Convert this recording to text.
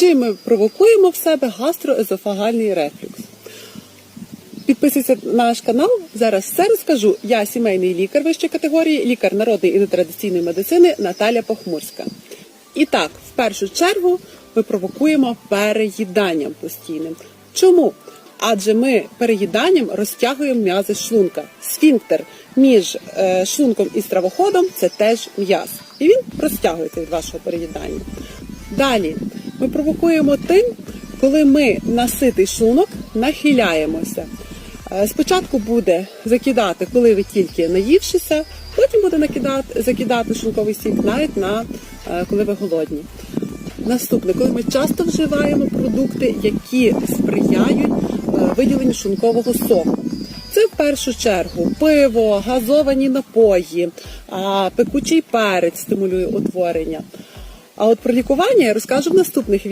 чим ми провокуємо в себе гастроезофагальний рефлюкс. Підписуйся на наш канал. Зараз все розкажу. Я сімейний лікар вищої категорії, лікар народної і нетрадиційної медицини Наталя Похмурська. І так, в першу чергу ми провокуємо переїданням постійним. Чому? Адже ми переїданням розтягуємо м'язи шлунка. Сфінктер між е, шлунком і стравоходом це теж м'яз. І він розтягується від вашого переїдання. Далі ми провокуємо тим, коли ми на ситий шлунок нахиляємося. Е, Спочатку буде закидати, коли ви тільки наївшися, потім буде накидати, закидати шлунковий сік навіть на е, коли ви голодні. Наступне, коли ми часто вживаємо продукти, які сприяють е, виділенню шлункового соку. Це в першу чергу пиво, газовані напої, пекучий перець стимулює утворення. А от про лікування я розкажу в наступних відео.